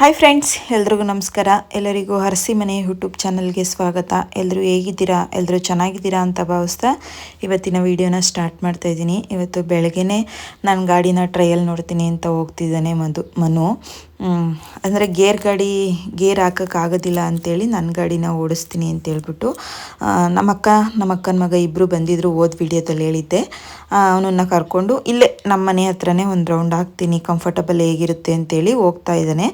Hi friends ಎಲ್ರಿಗೂ ನಮಸ್ಕಾರ. ಎಲ್ಲರಿಗೂ ಹರಸಿ ಮನೆ ಯೂಟ್ಯೂಬ್ ಚಾನಲ್ಗೆ ಸ್ವಾಗತ. ಎಲ್ಲರೂ ಹೇಗಿದ್ದೀರಾ? ಎಲ್ಲರೂ ಚೆನ್ನಾಗಿದ್ದೀರಾ ಅಂತ ಭಾವಿಸ್ತಾ ಇವತ್ತಿನ ವಿಡಿಯೋನ ಸ್ಟಾರ್ಟ್ ಮಾಡ್ತಾ ಇದ್ದೀನಿ. ಇವತ್ತು ಬೆಳಗ್ಗೆನೇ ನಾನು ಗಾಡಿನ ಟ್ರಯಲ್ ನೋಡ್ತೀನಿ ಅಂತ ಹೋಗ್ತಿದ್ದಾನೆ ಮಧು ಮನು. ಅಂದರೆ ಗೇರ್ ಗಾಡಿ, ಗೇರ್ ಹಾಕೋಕ್ಕಾಗೋದಿಲ್ಲ ಅಂತೇಳಿ ನನ್ನ ಗಾಡಿನ ಓಡಿಸ್ತೀನಿ ಅಂತ ಹೇಳ್ಬಿಟ್ಟು ನಮ್ಮಕ್ಕ ನಮ್ಮ ಅಕ್ಕನ ಮಗ ಇಬ್ಬರು ಬಂದಿದ್ದರು ಓದ್ ವಿಡಿಯೋದಲ್ಲಿ ಹೇಳಿದ್ದೆ. ಅವನನ್ನು ಕರ್ಕೊಂಡು ಇಲ್ಲೇ ನಮ್ಮ ಮನೆ ಹತ್ರನೇ ಒಂದು ರೌಂಡ್ ಹಾಕ್ತೀನಿ ಕಂಫರ್ಟಬಲ್ ಹೇಗಿರುತ್ತೆ ಅಂತೇಳಿ ಹೋಗ್ತಾ ಇದ್ದಾನೆ.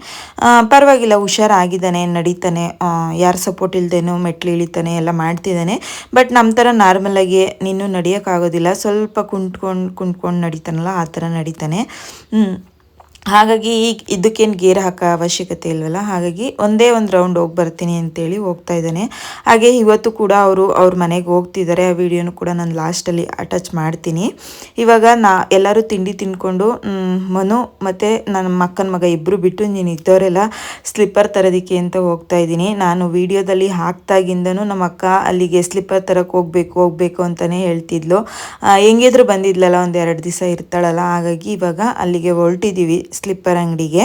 ಪರವಾಗಿಲ್ಲ, ಹುಷಾರಾಗಿದ್ದಾನೆ, ನಡೀತಾನೆ. ಯಾರು ಸಪೋರ್ಟ್ ಇಲ್ದೇನೋ ಮೆಟ್ಲು ಇಳಿತಾನೆ, ಎಲ್ಲ ಮಾಡ್ತಿದ್ದಾನೆ. ಬಟ್ ನಮ್ಮ ಥರ ನಾರ್ಮಲಾಗಿ ನೀನು ನಡೆಯೋಕ್ಕಾಗೋದಿಲ್ಲ ಸ್ವಲ್ಪ ಕುಂಟ್ಕೊಂಡು ಕುಂಟ್ಕೊಂಡು ನಡೀತಾನಲ್ಲ, ಆ ಥರ ನಡೀತಾನೆ. ಹಾಗಾಗಿ ಈಗ ಇದಕ್ಕೇನು ಗೇರ್ ಹಾಕೋ ಅವಶ್ಯಕತೆ ಇಲ್ವಲ್ಲ? ಹಾಗಾಗಿ ಒಂದೇ ಒಂದು ರೌಂಡ್ ಹೋಗಿ ಬರ್ತೀನಿ ಅಂತೇಳಿ ಹೋಗ್ತಾ ಇದ್ದಾನೆ. ಹಾಗೆ ಇವತ್ತು ಕೂಡ ಅವರು ಅವ್ರ ಮನೆಗೆ ಹೋಗ್ತಿದ್ದಾರೆ. ಆ ವಿಡಿಯೋನು ಕೂಡ ನಾನು ಲಾಸ್ಟಲ್ಲಿ ಅಟ್ಯಾಚ್ ಮಾಡ್ತೀನಿ. ಇವಾಗ ನಾ ಎಲ್ಲರೂ ತಿಂಡಿ ತಿನ್ಕೊಂಡು ಮನು ಮತ್ತು ನನ್ನ ಮಕ್ಕನ ಮಗ ಇಬ್ಬರು ಬಿಟ್ಟು ನೀನು ಇದ್ದವರೆಲ್ಲ ಸ್ಲಿಪ್ಪರ್ ತರೋದಕ್ಕೆ ಅಂತ ಹೋಗ್ತಾ ಇದ್ದೀನಿ. ನಾನು ವಿಡಿಯೋದಲ್ಲಿ ಹಾಕ್ತಾಗಿಂದನು ನಮ್ಮ ಅಕ್ಕ ಅಲ್ಲಿಗೆ ಸ್ಲಿಪ್ಪರ್ ತರಕ್ಕೆ ಹೋಗ್ಬೇಕು, ಹೋಗಬೇಕು ಅಂತಲೇ ಹೇಳ್ತಿದ್ಲು. ಹೆಂಗಿದ್ರು ಬಂದಿದ್ಲಲ್ಲ, ಒಂದು ಎರಡು ದಿವಸ ಇರ್ತಾಳಲ್ಲ? ಹಾಗಾಗಿ ಇವಾಗ ಅಲ್ಲಿಗೆ ಹೊರಟಿದ್ದೀವಿ ಸ್ಲಿಪ್ಪರ್ ಅಂಗಡಿಗೆ.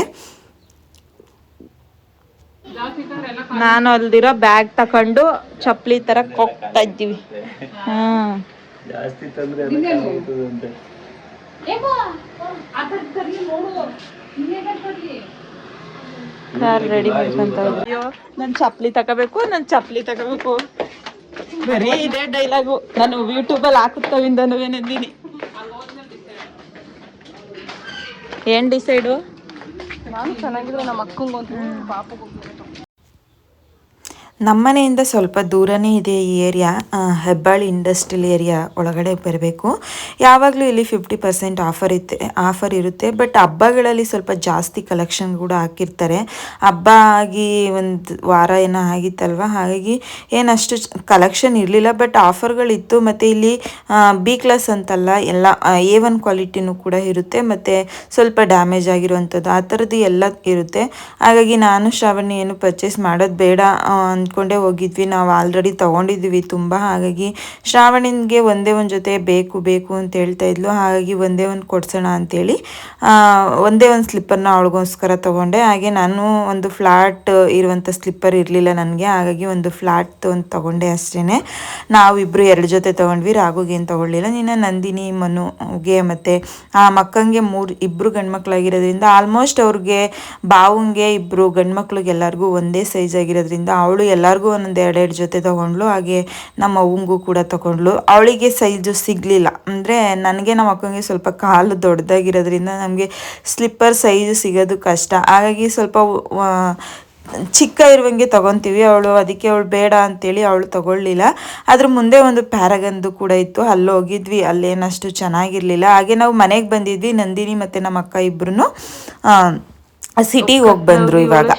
ನಾನು ಅಲ್ದಿರೋ ಬ್ಯಾಗ್ ತಕೊಂಡು ಚಪ್ಪಲಿ ತರ ಕೊಕ್ಕ್ತಾ ಇದ್ದೀವಿ. ಕಾರ್ ರೆಡಿ ಮಾಡ್ಕೊಂತ ಅಯ್ಯೋ ನನ್ ಚಪ್ಪಲಿ ತಗೋಬೇಕು ನನ್ ಚಪ್ಪಲಿ ತಗೋಬೇಕು. ಬರೀ ಇದೇ ಡೈಲಾಗು ನಾನು ಯೂಟ್ಯೂಬಲ್ಲಿ ಹಾಕುತ್ತವಿಂದ ಏನಂದೀನಿ ಏನ್ ಡಿಸೈಡು ನಾನು ಚೆನ್ನಾಗಿದ್ರೆ ನಮ್ಮ ಅಕ್ಕಂಗೊಂದು ಪಾಪಗೂ ನಮ್ಮನೆಯಿಂದ ಸ್ವಲ್ಪ ದೂರನೇ ಇದೆ ಈ ಏರಿಯಾ ಹೆಬ್ಬಾಳ್ ಇಂಡಸ್ಟ್ರಿಯಲ್ ಏರಿಯಾ ಒಳಗಡೆ ಬರಬೇಕು. ಯಾವಾಗಲೂ ಇಲ್ಲಿ ಫಿಫ್ಟಿ ಪರ್ಸೆಂಟ್ ಆಫರ್ ಇತ್ತೆ ಆಫರ್ ಇರುತ್ತೆ. ಬಟ್ ಹಬ್ಬಗಳಲ್ಲಿ ಸ್ವಲ್ಪ ಜಾಸ್ತಿ ಕಲೆಕ್ಷನ್ ಕೂಡ ಹಾಕಿರ್ತಾರೆ. ಹಬ್ಬ ಆಗಿ ಒಂದು ವಾರ ಏನೋ ಆಗಿತ್ತಲ್ವ? ಹಾಗಾಗಿ ಏನಷ್ಟು ಕಲೆಕ್ಷನ್ ಇರಲಿಲ್ಲ. ಬಟ್ ಆಫರ್ಗಳಿತ್ತು ಮತ್ತು ಇಲ್ಲಿ ಬಿ ಕ್ಲಾಸ್ ಅಂತಲ್ಲ, ಎಲ್ಲ ಎ ಒನ್ ಕ್ವಾಲಿಟಿನೂ ಕೂಡ ಇರುತ್ತೆ. ಮತ್ತು ಸ್ವಲ್ಪ ಡ್ಯಾಮೇಜ್ ಆಗಿರುವಂಥದ್ದು, ಆ ಥರದ್ದು ಎಲ್ಲ ಇರುತ್ತೆ. ಹಾಗಾಗಿ ನಾನು ಶ್ರಾವಣಿ ಏನು ಪರ್ಚೇಸ್ ಮಾಡೋದು ಬೇಡ ಅಂದ್ಕೊಂಡೇ ಹೋಗಿದ್ವಿ. ನಾವು ಆಲ್ರೆಡಿ ತೊಗೊಂಡಿದ್ವಿ ತುಂಬ. ಹಾಗಾಗಿ ಶ್ರಾವಣಿಗೆ ಒಂದೇ ಒಂದು ಜೊತೆ ಬೇಕು ಬೇಕು ಅಂತ ಹೇಳ್ತಾ ಇದ್ಲು. ಹಾಗಾಗಿ ಒಂದೇ ಒಂದು ಕೊಡ್ಸೋಣ ಅಂತೇಳಿ ಒಂದೇ ಒಂದು ಸ್ಲಿಪ್ಪರ್ನ ಅವಳಿಗೋಸ್ಕರ ತೊಗೊಂಡೆ. ಹಾಗೆ ನಾನು ಒಂದು ಫ್ಲಾಟ್ ಇರುವಂಥ ಸ್ಲಿಪ್ಪರ್ ಇರಲಿಲ್ಲ ನನಗೆ. ಹಾಗಾಗಿ ಒಂದು ಫ್ಲಾಟ್ ಒಂದು ತೊಗೊಂಡೆ ಅಷ್ಟೇ ನಾವಿಬ್ಬರು ಎರಡು ಜೊತೆ ತೊಗೊಂಡ್ವಿ. ರಾಘುಗೆ ಏನು ತೊಗೊಳ್ಳಿಲ್ಲ. ನಿನ್ನ ನಂದಿನಿ ಮನುಗೆ ಮತ್ತು ಆ ಮಕ್ಕಂಗೆ ಮೂರು ಇಬ್ಬರು ಗಂಡ್ಮಕ್ಳಾಗಿರೋದ್ರಿಂದ ಆಲ್ಮೋಸ್ಟ್ ಅವ್ರಿಗೆ, ಬಾವುಂಗೆ ಇಬ್ಬರು ಗಂಡ್ಮಕ್ಳಿಗೆ ಎಲ್ಲರಿಗೂ ಒಂದೇ ಸೈಜ್ ಆಗಿರೋದ್ರಿಂದ ಅವಳು ಎಲ್ಲರಿಗೂ ಒಂದೊಂದು ಎರಡೆರಡು ಜೊತೆ ತೊಗೊಂಡ್ಲು, ಹಾಗೆ ನಮ್ಮ ಅವ್ವಂಗೂ ಕೂಡ ತೊಗೊಂಡ್ಲು. ಅವಳಿಗೆ ಸೈಜು ಸಿಗಲಿಲ್ಲ. ಅಂದರೆ ನನಗೆ ನಮ್ಮ ಅಕ್ಕಂಗೆ ಸ್ವಲ್ಪ ಕಾಲು ದೊಡ್ಡದಾಗಿರೋದ್ರಿಂದ ನಮಗೆ ಸ್ಲಿಪ್ಪರ್ ಸೈಜು ಸಿಗೋದು ಕಷ್ಟ. ಹಾಗಾಗಿ ಸ್ವಲ್ಪ ಚಿಕ್ಕ ಇರುವಂಗೆ ತೊಗೊತೀವಿ. ಅವಳು ಅದಕ್ಕೆ ಅವಳು ಬೇಡ ಅಂತೇಳಿ ಅವಳು ತೊಗೊಳ್ಳಿಲ್ಲ. ಅದ್ರ ಮುಂದೆ ಒಂದು ಪ್ಯಾರಗಂದು ಕೂಡ ಇತ್ತು. ಅಲ್ಲಿ ಹೋಗಿದ್ವಿ. ಅಲ್ಲೇನಷ್ಟು ಚೆನ್ನಾಗಿರಲಿಲ್ಲ. ಹಾಗೆ ನಾವು ಮನೆಗೆ ಬಂದಿದ್ವಿ. ನಂದಿನಿ ಮತ್ತು ನಮ್ಮ ಅಕ್ಕ ಇಬ್ಬರು ಸಿಟಿಗೆ ಹೋಗಿ ಬಂದ್ರು ಇವಾಗ.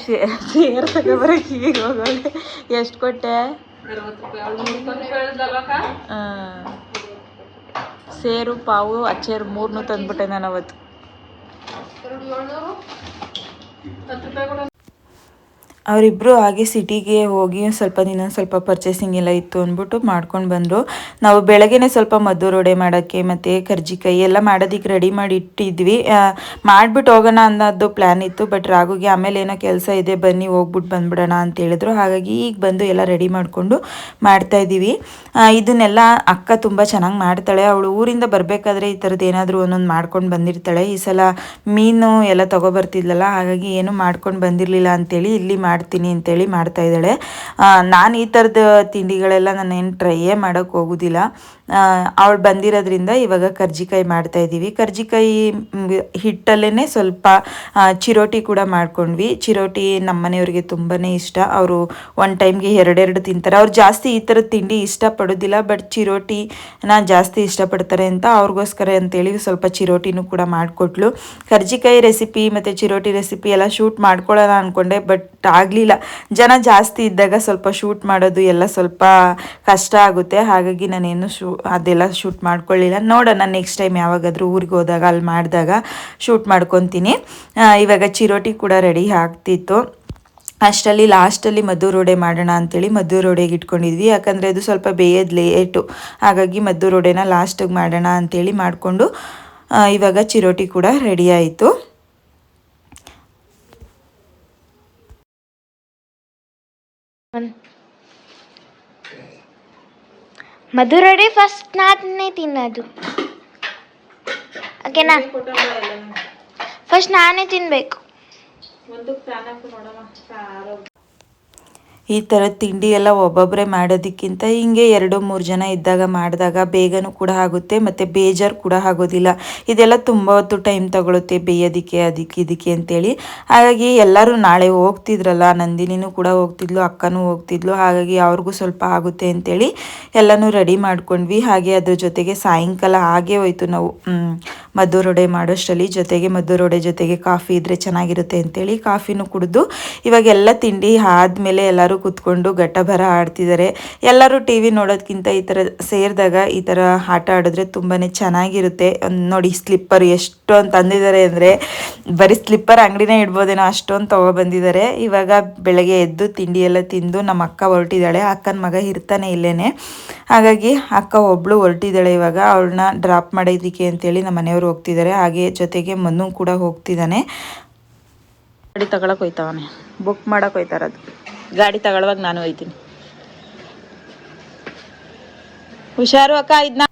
ತಗೋಬರಕ್ಕೆ ಈಗ ಹೋಗೋಳೆ ಎಷ್ಟು ಕೊಟ್ಟೆ? ಸೇರು ಪಾವು ಅಚ್ಚೇರು ಮೂರನ್ನೂ ತಂದ್ಬಿಟ್ಟೆ ನಾನು ಅವತ್ತು. ಅವರಿಬ್ಬರು ಹಾಗೆ ಸಿಟಿಗೆ ಹೋಗಿ ಸ್ವಲ್ಪ ದಿನ, ಸ್ವಲ್ಪ ಪರ್ಚೇಸಿಂಗ್ ಎಲ್ಲ ಇತ್ತು ಅಂದ್ಬಿಟ್ಟು ಮಾಡ್ಕೊಂಡು ಬಂದರು. ನಾವು ಬೆಳಗ್ಗೆನೆ ಸ್ವಲ್ಪ ಮದ್ದು ರೋಡೆ ಮಾಡೋಕ್ಕೆ ಮತ್ತು ಕರ್ಜಿಕಾಯಿ ಎಲ್ಲ ಮಾಡೋದಕ್ಕೆ ರೆಡಿ ಮಾಡಿ ಇಟ್ಟಿದ್ವಿ ಮಾಡಿಬಿಟ್ಟು ಹೋಗೋಣ ಅನ್ನೋದು ಪ್ಲ್ಯಾನ್ ಇತ್ತು ಬಟ್ ರಾಗುಗೆ ಆಮೇಲೆ ಏನೋ ಕೆಲಸ ಇದೆ, ಬನ್ನಿ ಹೋಗ್ಬಿಟ್ಟು ಬಂದ್ಬಿಡೋಣ ಅಂತ ಹೇಳಿದ್ರು. ಹಾಗಾಗಿ ಈಗ ಬಂದು ಎಲ್ಲ ರೆಡಿ ಮಾಡಿಕೊಂಡು ಮಾಡ್ತಾಯಿದ್ದೀವಿ ಇದನ್ನೆಲ್ಲ ಅಕ್ಕ ತುಂಬ ಚೆನ್ನಾಗಿ ಮಾಡ್ತಾಳೆ. ಅವಳು ಊರಿಂದ ಬರಬೇಕಾದ್ರೆ ಈ ಥರದ್ದು ಏನಾದರೂ ಒಂದೊಂದು ಮಾಡ್ಕೊಂಡು ಬಂದಿರ್ತಾಳೆ. ಈ ಸಲ ಮೀನು ಎಲ್ಲ ತೊಗೊಬರ್ತಿದ್ಲಲ್ಲ, ಹಾಗಾಗಿ ಏನು ಮಾಡ್ಕೊಂಡು ಬಂದಿರಲಿಲ್ಲ ಅಂತೇಳಿ ಇಲ್ಲಿ ಮಾಡ್ತೀನಿ ಅಂತೇಳಿ ಮಾಡ್ತಾ ಇದ್ದಾಳೆ. ನಾನು ಈ ಥರದ ತಿಂಡಿಗಳೆಲ್ಲ ನಾನೇನು ಟ್ರೈಯೇ ಮಾಡೋಕ್ಕೆ ಹೋಗೋದಿಲ್ಲ. ಅವಳು ಬಂದಿರೋದ್ರಿಂದ ಇವಾಗ ಕರ್ಜಿಕಾಯಿ ಮಾಡ್ತಾ ಇದ್ದೀವಿ ಕರ್ಜಿಕಾಯಿ ಹಿಟ್ಟಲ್ಲೇ ಸ್ವಲ್ಪ ಚಿರೋಟಿ ಕೂಡ ಮಾಡ್ಕೊಂಡ್ವಿ. ಚಿರೋಟಿ ನಮ್ಮ ಮನೆಯವ್ರಿಗೆ ತುಂಬಾ ಇಷ್ಟ. ಅವರು ಒನ್ ಟೈಮ್ಗೆ ಎರಡೆರಡು ತಿಂತಾರೆ. ಅವ್ರು ಜಾಸ್ತಿ ಈ ಥರದ ತಿಂಡಿ ಇಷ್ಟಪಡೋದಿಲ್ಲ, ಬಟ್ ಚಿರೋಟಿನ ಜಾಸ್ತಿ ಇಷ್ಟಪಡ್ತಾರೆ ಅಂತ ಅವ್ರಿಗೋಸ್ಕರ ಅಂತೇಳಿ ಸ್ವಲ್ಪ ಚಿರೋಟಿನೂ ಕೂಡ ಮಾಡಿಕೊಟ್ಲು. ಕರ್ಜಿಕಾಯಿ ರೆಸಿಪಿ ಮತ್ತು ಚಿರೋಟಿ ರೆಸಿಪಿ ಎಲ್ಲ ಶೂಟ್ ಮಾಡ್ಕೊಳ್ಳೋಣ ಅಂದ್ಕೊಂಡೆ ಬಟ್ ಆಗಲಿಲ್ಲ. ಜನ ಜಾಸ್ತಿ ಇದ್ದಾಗ ಸ್ವಲ್ಪ ಶೂಟ್ ಮಾಡೋದು ಎಲ್ಲ ಸ್ವಲ್ಪ ಕಷ್ಟ ಆಗುತ್ತೆ. ಹಾಗಾಗಿ ನಾನೇನು ಶೂ ಅದೆಲ್ಲ ಶೂಟ್ ಮಾಡ್ಕೊಳ್ಳಿಲ್ಲ. ನೋಡೋಣ ನೆಕ್ಸ್ಟ್ ಟೈಮ್ ಯಾವಾಗಾದರೂ ಊರಿಗೆ ಹೋದಾಗ, ಅಲ್ಲಿ ಮಾಡಿದಾಗ ಶೂಟ್ ಮಾಡ್ಕೊತೀನಿ. ಇವಾಗ ಚಿರೋಟಿ ಕೂಡ ರೆಡಿ ಆಗ್ತಿತ್ತು. ಅಷ್ಟರಲ್ಲಿ ಲಾಸ್ಟಲ್ಲಿ ಮದ್ದು ರೋಡೆ ಮಾಡೋಣ ಅಂಥೇಳಿ ಮದ್ದು ರೋಡೆಗೆ ಇಟ್ಕೊಂಡಿದ್ವಿ. ಯಾಕಂದರೆ ಅದು ಸ್ವಲ್ಪ ಬೇಯದ ಲೇಟು ಹಾಗಾಗಿ ಮದ್ದು ರೋಡೆನ ಲಾಸ್ಟಿಗೆ ಮಾಡೋಣ ಅಂಥೇಳಿ ಮಾಡಿಕೊಂಡು ಇವಾಗ ಚಿರೋಟಿ ಕೂಡ ರೆಡಿ ಆಯಿತು. ಹ್ಞೂ ಮಧುರಡೆ ಫಸ್ಟ್ ನಾನೇ ತಿನ್ನೋದು. ಓಕೆನಾ ಫಸ್ಟ್ ನಾನೇ ತಿನ್ಬೇಕು. ಈ ಥರ ತಿಂಡಿ ಎಲ್ಲ ಒಬ್ಬೊಬ್ಬರೇ ಮಾಡೋದಕ್ಕಿಂತ ಹಿಂಗೆ ಎರಡು, ಮೂರು ಜನ ಇದ್ದಾಗ ಮಾಡಿದಾಗ ಬೇಗನೂ ಕೂಡ ಆಗುತ್ತೆ, ಮತ್ತು ಬೇಜಾರು ಕೂಡ ಆಗೋದಿಲ್ಲ. ಇದೆಲ್ಲ ತುಂಬ ಹೊತ್ತು ಟೈಮ್ ತಗೊಳುತ್ತೆ, ಬೇಯೋದಿಕ್ಕೆ, ಅದಕ್ಕೆ ಇದಕ್ಕೆ ಅಂತೇಳಿ. ಹಾಗಾಗಿ ಎಲ್ಲರೂ ನಾಳೆ ಹೋಗ್ತಿದ್ರಲ್ಲ, ನಂದಿನಿನೂ ಕೂಡ ಹೋಗ್ತಿದ್ಲು, ಅಕ್ಕನೂ ಹೋಗ್ತಿದ್ಲು, ಹಾಗಾಗಿ ಅವ್ರಿಗೂ ಸ್ವಲ್ಪ ಆಗುತ್ತೆ ಅಂತೇಳಿ ಎಲ್ಲನೂ ರೆಡಿ ಮಾಡ್ಕೊಂಡ್ವಿ. ಹಾಗೆ ಅದ್ರ ಜೊತೆಗೆ ಸಾಯಂಕಾಲ ಹಾಗೆ ಹೋಯ್ತು ನಾವು ಮದ್ದು ಮದ್ದೂರೊಡೆ ಮಾಡೋಷ್ಟರಲ್ಲಿ. ಜೊತೆಗೆ ಮದ್ದೂರೊಡೆ ಜೊತೆಗೆ ಕಾಫಿ ಇದ್ರೆ ಚೆನ್ನಾಗಿರುತ್ತೆ ಅಂತೇಳಿ ಕಾಫಿನೂ ಕುಡಿದು ಇವಾಗ ಎಲ್ಲ ತಿಂಡಿ ಆದಮೇಲೆ ಎಲ್ಲರೂ ಕೂತ್ಕೊಂಡು ಗಟ್ಟಭರ ಆಡ್ತಿದ್ದಾರೆ. ಎಲ್ಲರೂ ಟಿ ವಿ ನೋಡೋದಕ್ಕಿಂತ ಈ ಥರ ಸೇರಿದಾಗ ಈ ಥರ ಆಟ ಆಡಿದ್ರೆ ತುಂಬಾ ಚೆನ್ನಾಗಿರುತ್ತೆ. ನೋಡಿ ಸ್ಲಿಪ್ಪರ್ ಎಷ್ಟೊಂದು ತಂದಿದ್ದಾರೆ ಅಂದರೆ ಬರೀ ಸ್ಲಿಪ್ಪರ್ ಅಂಗಡಿನೇ ಇಡ್ಬೋದೇನೋ ಅಷ್ಟೊಂದು ತೊಗೊಬಂದಿದ್ದಾರೆ. ಇವಾಗ ಬೆಳಗ್ಗೆ ಎದ್ದು ತಿಂಡಿ ಎಲ್ಲ ತಿಂದು ನಮ್ಮ ಅಕ್ಕ ಹೊರಟಿದ್ದಾಳೆ. ಅಕ್ಕನ ಮಗ ಇರ್ತಾನೆ ಇಲ್ಲೇನೆ. ಹಾಗಾಗಿ ಅಕ್ಕ ಒಬ್ಳು ಹೊರಟಿದ್ದಾಳೆ ಇವಾಗ. ಅವಳನ್ನ ಡ್ರಾಪ್ ಮಾಡೋದಕ್ಕೆ ಅಂತೇಳಿ ನಮ್ಮ ಮನೆಯವರು ಹೋಗ್ತಿದ್ದಾರೆ. ಹಾಗೆ ಜೊತೆಗೆ ಮನು ಕೂಡ ಹೋಗ್ತಿದ್ದಾನೆ. ಗಾಡಿ ತಗೊಳಕ್ ಹೋಯ್ತವನೆ. ಬುಕ್ ಮಾಡಕ್ ಹೋಯ್ತಾರದು. ಗಾಡಿ ತಗೊಳ್ಳುವಾಗ ನಾನು ಹೋಯ್ತೀನಿ. ಹುಷಾರು ಅಕ್ಕ ಇದನ್ನ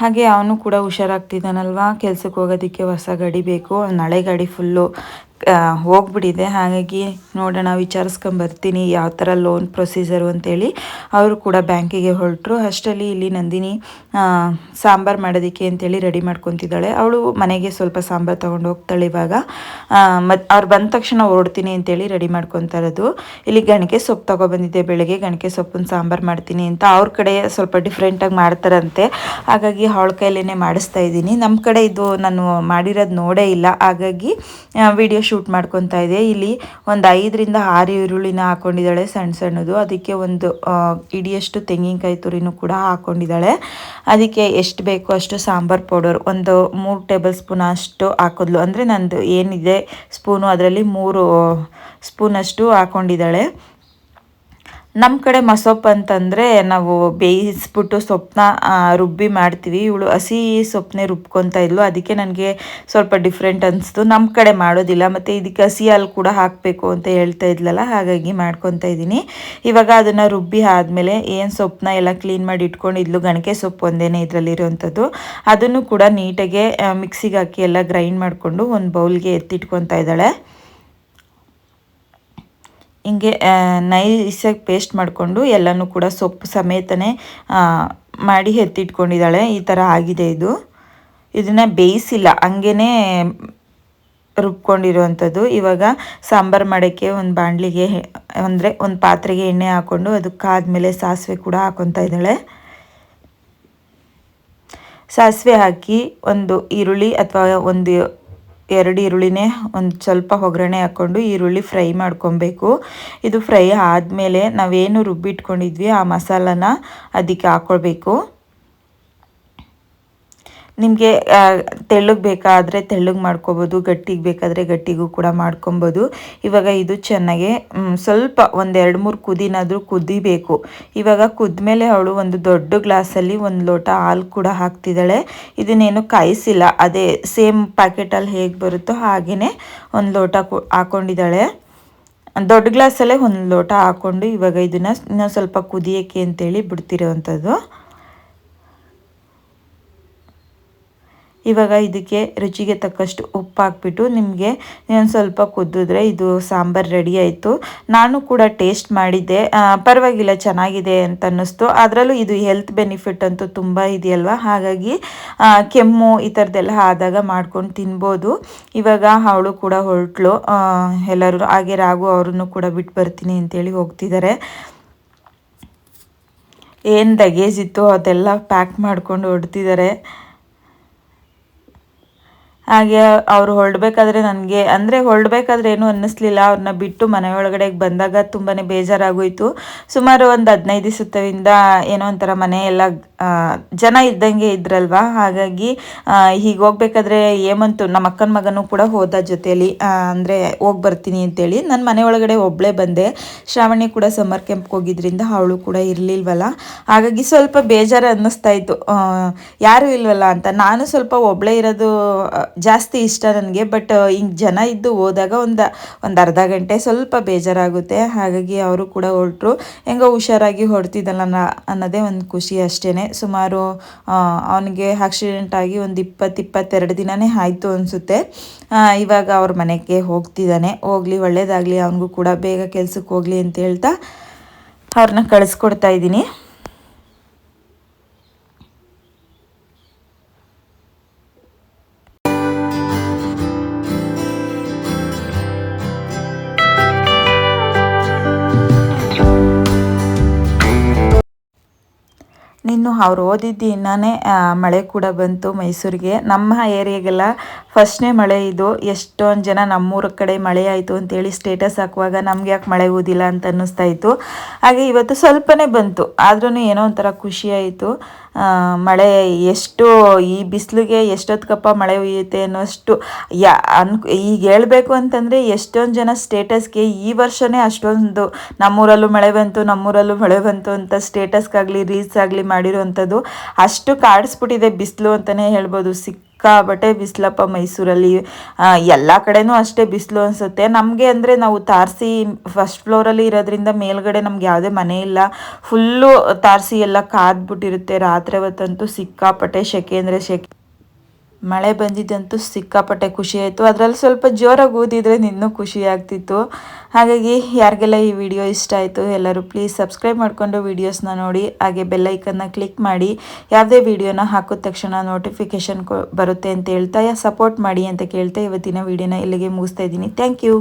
ಹಾಗೆ ಅವನು ಕೂಡ ಹುಷಾರಾಗ್ತಿದ್ದಾನಲ್ವಾ? ಕೆಲಸಕ್ಕೆ ಹೋಗೋದಕ್ಕೆ ಹೊಸ ಗಾಡಿ ಬೇಕು, ನಾಳೆ ಗಾಡಿ ಫುಲ್ಲು ಹೋಗ್ಬಿಟ್ಟಿದೆ. ಹಾಗಾಗಿ ನೋಡೋಣ ವಿಚಾರಿಸ್ಕೊಂಬರ್ತೀನಿ ಯಾವ ಥರ ಲೋನ್ ಪ್ರೊಸೀಜರು ಅಂತೇಳಿ. ಅವರು ಕೂಡ ಬ್ಯಾಂಕಿಗೆ ಹೊರಟರು. ಅಷ್ಟರಲ್ಲಿ ಇಲ್ಲಿ ನಂದಿನಿ ಸಾಂಬಾರು ಮಾಡೋದಕ್ಕೆ ಅಂತೇಳಿ ರೆಡಿ ಮಾಡ್ಕೊತಿದ್ದಾಳೆ. ಅವಳು ಮನೆಗೆ ಸ್ವಲ್ಪ ಸಾಂಬಾರು ತೊಗೊಂಡು ಹೋಗ್ತಾಳೆ ಇವಾಗ. ಮತ್ತು ಅವ್ರು ಬಂದ ತಕ್ಷಣ ಹೊರಡ್ತೀನಿ ಅಂತೇಳಿ ರೆಡಿ ಮಾಡ್ಕೊತಾ ಇರೋದು. ಇಲ್ಲಿ ಗಣಿಕೆ ಸೊಪ್ಪು ತೊಗೊಬಂದಿದ್ದೆ, ಬೆಳಗ್ಗೆ ಗಣಿಕೆ ಸೊಪ್ಪನ್ನು ಸಾಂಬಾರು ಮಾಡ್ತೀನಿ ಅಂತ. ಅವ್ರ ಕಡೆ ಸ್ವಲ್ಪ ಡಿಫ್ರೆಂಟಾಗಿ ಮಾಡ್ತಾರಂತೆ. ಹಾಗಾಗಿ ಅವಳ ಕೈಲೇ ಮಾಡಿಸ್ತಾ ಇದ್ದೀನಿ. ನಮ್ಮ ಕಡೆ ಇದು ನಾನು ಮಾಡಿರೋದು ನೋಡೇ ಇಲ್ಲ. ಹಾಗಾಗಿ ವಿಡಿಯೋ ಶೂಟ್ ಮಾಡ್ಕೊತಾ ಇದೆ. ಇಲ್ಲಿ ಒಂದು ಐದರಿಂದ ಆರು ಈರುಳ್ಳಿನ ಹಾಕೊಂಡಿದ್ದಾಳೆ ಸಣ್ಣ ಸಣ್ಣದು. ಅದಕ್ಕೆ ಒಂದು ಇಡಿಯಷ್ಟು ತೆಂಗಿನಕಾಯಿ ತುರಿನೂ ಕೂಡ ಹಾಕೊಂಡಿದ್ದಾಳೆ. ಅದಕ್ಕೆ ಎಷ್ಟು ಬೇಕೋ ಅಷ್ಟು ಸಾಂಬಾರ್ ಪೌಡರ್, ಒಂದು ಮೂರು ಟೇಬಲ್ ಸ್ಪೂನ್ ಅಷ್ಟು ಹಾಕಿದ್ಲು. ಅಂದರೆ ನಂದು ಏನಿದೆ, ಸ್ಪೂನು ಅದರಲ್ಲಿ ಮೂರು, ಸ್ಪೂನಷ್ಟು ಹಾಕೊಂಡಿದ್ದಾಳೆ. ನಮ್ಮ ಕಡೆ ಮಸೊಪ್ಪು ಅಂತಂದರೆ ನಾವು ಬೇಯಿಸ್ಬಿಟ್ಟು ಸೊಪ್ಪನ್ನ ರುಬ್ಬಿ ಮಾಡ್ತೀವಿ. ಇವಳು ಹಸಿ ಸೊಪ್ಪನ್ನೇ ರುಬ್ಕೊತಾ ಇದ್ಲು. ಅದಕ್ಕೆ ನನಗೆ ಸ್ವಲ್ಪ ಡಿಫ್ರೆಂಟ್ ಅನಿಸ್ತು. ನಮ್ಮ ಕಡೆ ಮಾಡೋದಿಲ್ಲ. ಮತ್ತು ಇದಕ್ಕೆ ಹಸಿ ಹಾಲು ಕೂಡ ಹಾಕಬೇಕು ಅಂತ ಹೇಳ್ತಾ ಇದ್ಲಲ್ಲ, ಹಾಗಾಗಿ ಮಾಡ್ಕೊತಾ ಇದ್ದೀನಿ. ಇವಾಗ ಅದನ್ನು ರುಬ್ಬಿ ಆದಮೇಲೆ ಏನು ಸೊಪ್ಪನ್ನ ಎಲ್ಲ ಕ್ಲೀನ್ ಮಾಡಿ ಇಟ್ಕೊಂಡಿದ್ಲು ಗಣಕೆ ಸೊಪ್ಪು ಒಂದೇನೆ ಇದರಲ್ಲಿರುವಂಥದ್ದು ಅದನ್ನು ಕೂಡ ನೀಟಾಗೆ ಮಿಕ್ಸಿಗೆ ಹಾಕಿ ಎಲ್ಲ ಗ್ರೈಂಡ್ ಮಾಡಿಕೊಂಡು ಒಂದು ಬೌಲ್ಗೆ ಎತ್ತಿಟ್ಕೊತಾ ಇದ್ದಾಳೆ. ಹಿಂಗೆ ನೈಸಾಗಿ ಪೇಸ್ಟ್ ಮಾಡಿಕೊಂಡು ಎಲ್ಲನೂ ಕೂಡ ಸೊಪ್ಪು ಸಮೇತನೇ ಮಾಡಿ ಎತ್ತಿಟ್ಕೊಂಡಿದ್ದಾಳೆ. ಈ ಥರ ಆಗಿದೆ ಇದು. ಇದನ್ನು ಬೇಯಿಸಿಲ್ಲ. ಹಂಗೇ ರುಬ್ಕೊಂಡಿರುವಂಥದ್ದು. ಇವಾಗ ಸಾಂಬಾರು ಮಾಡೋಕ್ಕೆ ಒಂದು ಬಾಣಲಿಗೆ ಅಂದರೆ ಒಂದು ಪಾತ್ರೆಗೆ ಎಣ್ಣೆ ಹಾಕ್ಕೊಂಡು ಅದಕ್ಕಾದ್ಮೇಲೆ ಸಾಸಿವೆ ಕೂಡ ಹಾಕೊತಾ ಇದ್ದಾಳೆ. ಸಾಸಿವೆ ಹಾಕಿ ಒಂದು ಈರುಳ್ಳಿ ಅಥವಾ ಒಂದು ಎರಡು ಈರುಳ್ಳಿನೇ ಒಂದು ಸ್ವಲ್ಪ ಒಗ್ಗರಣೆ ಹಾಕ್ಕೊಂಡು ಈರುಳ್ಳಿ ಫ್ರೈ ಮಾಡ್ಕೊಬೇಕು. ಇದು ಫ್ರೈ ಆದಮೇಲೆ ನಾವೇನು ರುಬ್ಬಿಟ್ಕೊಂಡಿದ್ವಿ ಆ ಮಸಾಲನ ಅದಕ್ಕೆ ಹಾಕ್ಕೊಳ್ಬೇಕು ನಿಮಗೆ ತೆಳ್ಳಗೆ ಬೇಕಾದರೆ ತೆಳ್ಳಗೆ ಮಾಡ್ಕೊಬೋದು, ಗಟ್ಟಿಗೆ ಬೇಕಾದರೆ ಗಟ್ಟಿಗೂ ಕೂಡ ಮಾಡ್ಕೊಬೋದು. ಇವಾಗ ಇದು ಚೆನ್ನಾಗೆ ಸ್ವಲ್ಪ ಒಂದು ಎರಡು ಮೂರು ಕುದಿನಾದರೂ ಕುದಿಬೇಕು. ಇವಾಗ ಕುದ್ಮೇಲೆ ಅವಳು ಒಂದು ದೊಡ್ಡ ಗ್ಲಾಸಲ್ಲಿ ಒಂದು ಲೋಟ ಹಾಲು ಕೂಡ ಹಾಕ್ತಿದ್ದಾಳೆ. ಇದನ್ನೇನು ಕಾಯಿಸಿಲ್ಲ, ಅದೇ ಸೇಮ್ ಪ್ಯಾಕೆಟಲ್ಲಿ ಹೇಗೆ ಬರುತ್ತೋ ಹಾಗೆಯೇ ಒಂದು ಲೋಟ ಕು ಹಾಕ್ಕೊಂಡಿದ್ದಾಳೆ ದೊಡ್ಡ ಗ್ಲಾಸಲ್ಲೇ ಒಂದು ಲೋಟ ಹಾಕ್ಕೊಂಡು ಇವಾಗ ಇದನ್ನು ಇನ್ನೂ ಸ್ವಲ್ಪ ಕುದಿಯೋಕ್ಕೆ ಅಂತೇಳಿ ಬಿಡ್ತಿರೋವಂಥದ್ದು. ಇವಾಗ ಇದಕ್ಕೆ ರುಚಿಗೆ ತಕ್ಕಷ್ಟು ಉಪ್ಪು ಹಾಕ್ಬಿಟ್ಟು ನಿಮಗೆ ಒಂದು ಸ್ವಲ್ಪ ಕುದ್ದಿದ್ರೆ ಇದು ಸಾಂಬಾರು ರೆಡಿ ಆಯಿತು. ನಾನು ಕೂಡ ಟೇಸ್ಟ್ ಮಾಡಿದ್ದೆ. ಪರವಾಗಿಲ್ಲ, ಚೆನ್ನಾಗಿದೆ ಅಂತ ಅನ್ನಿಸ್ತು. ಅದರಲ್ಲೂ ಇದು ಹೆಲ್ತ್ ಬೆನಿಫಿಟ್ ಅಂತೂ ತುಂಬ ಇದೆಯಲ್ವ? ಹಾಗಾಗಿ ಕೆಮ್ಮು ಈ ಥರದ್ದೆಲ್ಲ ಆದಾಗ ಮಾಡ್ಕೊಂಡು ತಿನ್ಬೋದು. ಇವಾಗ ಅವಳು ಕೂಡ ಹೊರಟ್ಲು ಎಲ್ಲರೂ ಹಾಗೆ ರಾಗು ಅವ್ರನ್ನು ಕೂಡ ಬಿಟ್ಟು ಬರ್ತೀನಿ ಅಂತೇಳಿ ಹೋಗ್ತಿದ್ದಾರೆ. ಏನು ದಗೇಜಿತ್ತು ಅದೆಲ್ಲ ಪ್ಯಾಕ್ ಮಾಡ್ಕೊಂಡು ಹೊಡ್ತಿದ್ದಾರೆ ಹಾಗೆ ಅವ್ರು ಹೊರಡ್ಬೇಕಾದ್ರೆ ನನಗೆ, ಅಂದರೆ ಹೊರಡ್ಬೇಕಾದ್ರೆ ಏನೂ ಅನ್ನಿಸ್ಲಿಲ್ಲ. ಅವ್ರನ್ನ ಬಿಟ್ಟು ಮನೆ ಒಳಗಡೆ ಬಂದಾಗ ತುಂಬಾ ಬೇಜಾರಾಗೋಯ್ತು. ಸುಮಾರು ಒಂದು ಹದಿನೈದು ದಿವಸದಿಂದ ಏನೋ ಒಂಥರ ಮನೆ ಎಲ್ಲ ಜನ ಇದ್ದಂಗೆ ಇದ್ರಲ್ವಾ? ಹಾಗಾಗಿ ಹೀಗೆ ಹೋಗ್ಬೇಕಾದ್ರೆ ಹೇಮಂತು ನಮ್ಮ ಅಕ್ಕನ ಮಗನೂ ಕೂಡ ಹೋದ ಜೊತೆಯಲ್ಲಿ ಅಂದರೆ ಹೋಗಿ ಬರ್ತೀನಿ ಅಂತೇಳಿ ನನ್ನ ಮನೆ ಒಳಗಡೆ ಒಬ್ಬಳೇ ಬಂದೆ. ಶ್ರಾವಣಿ ಕೂಡ ಸಮ್ಮರ್ ಕ್ಯಾಂಪ್ಗೆ ಹೋಗಿದ್ರಿಂದ ಅವಳು ಕೂಡ ಇರಲಿಲ್ವಲ್ಲ? ಹಾಗಾಗಿ ಸ್ವಲ್ಪ ಬೇಜಾರು ಅನ್ನಿಸ್ತಾ ಇತ್ತು. ಯಾರೂ ಇಲ್ವಲ್ಲ ಅಂತ. ನಾನು ಸ್ವಲ್ಪ ಒಬ್ಬಳೇ ಇರೋದು ಜಾಸ್ತಿ ಇಷ್ಟ ನನಗೆ. ಬಟ್ ಹಿಂಗೆ ಜನ ಇದ್ದು ಹೋದಾಗ ಒಂದು ಒಂದು ಅರ್ಧ ಗಂಟೆ ಸ್ವಲ್ಪ ಬೇಜಾರಾಗುತ್ತೆ ಹಾಗಾಗಿ ಅವರು ಕೂಡ ಹೊರಟರು. ಹೆಂಗೋ ಹುಷಾರಾಗಿ ಹೊರಡ್ತಿದ್ದಲ್ಲ ನಾ, ಅನ್ನೋದೇ ಒಂದು ಖುಷಿ ಅಷ್ಟೇ ಸುಮಾರು ಅವನಿಗೆ ಆಕ್ಸಿಡೆಂಟ್ ಆಗಿ ಒಂದು ಇಪ್ಪತ್ತು ಇಪ್ಪತ್ತೆರಡು ದಿನನೇ ಆಯಿತು ಅನಿಸುತ್ತೆ. ಇವಾಗ ಅವ್ರ ಮನೆಗೆ ಹೋಗ್ತಿದ್ದಾನೆ ಹೋಗಲಿ, ಒಳ್ಳೇದಾಗಲಿ, ಅವನಿಗೂ ಕೂಡ ಬೇಗ ಕೆಲಸಕ್ಕೆ ಹೋಗಲಿ ಅಂತ ಹೇಳ್ತಾ ಅವ್ರನ್ನ ಕಳಿಸ್ಕೊಡ್ತಾ ಇದ್ದೀನಿ. ನಿನ್ನು ಅವ್ರು ಓದಿದ್ದ ಇನ್ನೇ ಮಳೆ ಕೂಡ ಬಂತು ಮೈಸೂರಿಗೆ. ನಮ್ಮ ಏರಿಯಾಗೆಲ್ಲ ಫಸ್ಟ್ನೇ ಮಳೆ ಇದು. ಎಷ್ಟೊಂದು ಜನ ನಮ್ಮೂರ ಕಡೆ ಮಳೆ ಆಯಿತು ಅಂತೇಳಿ ಸ್ಟೇಟಸ್ ಹಾಕುವಾಗ ನಮ್ಗೆ ಯಾಕೆ ಮಳೆ ಓದಿಲ್ಲ ಅಂತ ಅನ್ನಿಸ್ತಾ ಇತ್ತು. ಹಾಗೆ ಇವತ್ತು ಸ್ವಲ್ಪನೇ ಬಂತು. ಆದ್ರೂ ಏನೋ ಒಂಥರ ಖುಷಿ ಆಯಿತು. ಮಳೆ ಎಷ್ಟು, ಈ ಬಿಸಿಲಿಗೆ ಎಷ್ಟೊತ್ತಕ್ಕಪ್ಪ ಮಳೆ ಹುಯ್ಯುತ್ತೆ ಅನ್ನೋಷ್ಟು, ಯಾ, ಅನ್, ಈಗ ಹೇಳಬೇಕು ಅಂತಂದರೆ ಎಷ್ಟೊಂದು ಜನ ಸ್ಟೇಟಸ್ಗೆ ಈ ವರ್ಷನೇ ಅಷ್ಟೊಂದು ನಮ್ಮೂರಲ್ಲೂ ಮಳೆ ಬಂತು, ನಮ್ಮೂರಲ್ಲೂ ಮಳೆ ಬಂತು ಅಂತ ಸ್ಟೇಟಸ್ಗಾಗಲಿ ರೀಲ್ಸ್ ಆಗಲಿ ಮಾಡಿರೋವಂಥದ್ದು ಅಷ್ಟು ಕಾಡಿಸ್ಬಿಟ್ಟಿದೆ ಬಿಸಿಲು ಅಂತಲೇ ಹೇಳ್ಬೋದು. ಸಿಕ್ಕಾಬಟ್ಟೆ ಬಿಸಿಲಪ್ಪ ಮೈಸೂರಲ್ಲಿ ಎಲ್ಲ ಕಡೆನೂ ಅಷ್ಟೇ ಬಿಸಿಲು ಅನಿಸುತ್ತೆ. ನಮಗೆ ಅಂದರೆ ನಾವು ತಾರಸಿ ಫಸ್ಟ್ ಫ್ಲೋರಲ್ಲಿ ಇರೋದ್ರಿಂದ ಮೇಲ್ಗಡೆ ನಮ್ಗೆ ಯಾವುದೇ ಮನೆ ಇಲ್ಲ. ಫುಲ್ಲು ತಾರಸಿ ಎಲ್ಲ ಕಾದ್ಬಿಟ್ಟಿರುತ್ತೆ. ರಾತ್ರಿ ಹೊತ್ತಂತೂ ಸಿಕ್ಕಾಪಟ್ಟೆ ಸೆಕೆ ಅಂದರೆ ಸೆಕೆ ಮಳೆ ಬಂದಿದ್ದಂತೂ ಸಿಕ್ಕಾಪಟ್ಟೆ ಖುಷಿ ಆಯಿತು. ಅದರಲ್ಲಿ ಸ್ವಲ್ಪ ಜೋರಾಗಿ ಊದಿದ್ರೆ ಇನ್ನೂ ಖುಷಿ ಆಗ್ತಿತ್ತು. ಹಾಗಾಗಿ ಯಾರಿಗೆಲ್ಲ ಈ ವಿಡಿಯೋ ಇಷ್ಟ ಆಯಿತು ಎಲ್ಲರೂ ಪ್ಲೀಸ್ ಸಬ್ಸ್ಕ್ರೈಬ್ ಮಾಡಿಕೊಂಡು ವೀಡಿಯೋಸ್ನ ನೋಡಿ, ಹಾಗೆ ಬೆಲ್ಲೈಕನ್ನ ಕ್ಲಿಕ್ ಮಾಡಿ, ಯಾವುದೇ ವಿಡಿಯೋನ ಹಾಕಿದ ತಕ್ಷಣ ನೋಟಿಫಿಕೇಷನ್ ಬರುತ್ತೆ ಅಂತ ಹೇಳ್ತಾ ಸಪೋರ್ಟ್ ಮಾಡಿ ಅಂತ ಕೇಳ್ತಾ ಇವತ್ತಿನ ವಿಡಿಯೋನ ಇಲ್ಲಿಗೆ ಮುಗಿಸ್ತಾ ಇದ್ದೀನಿ. Thank you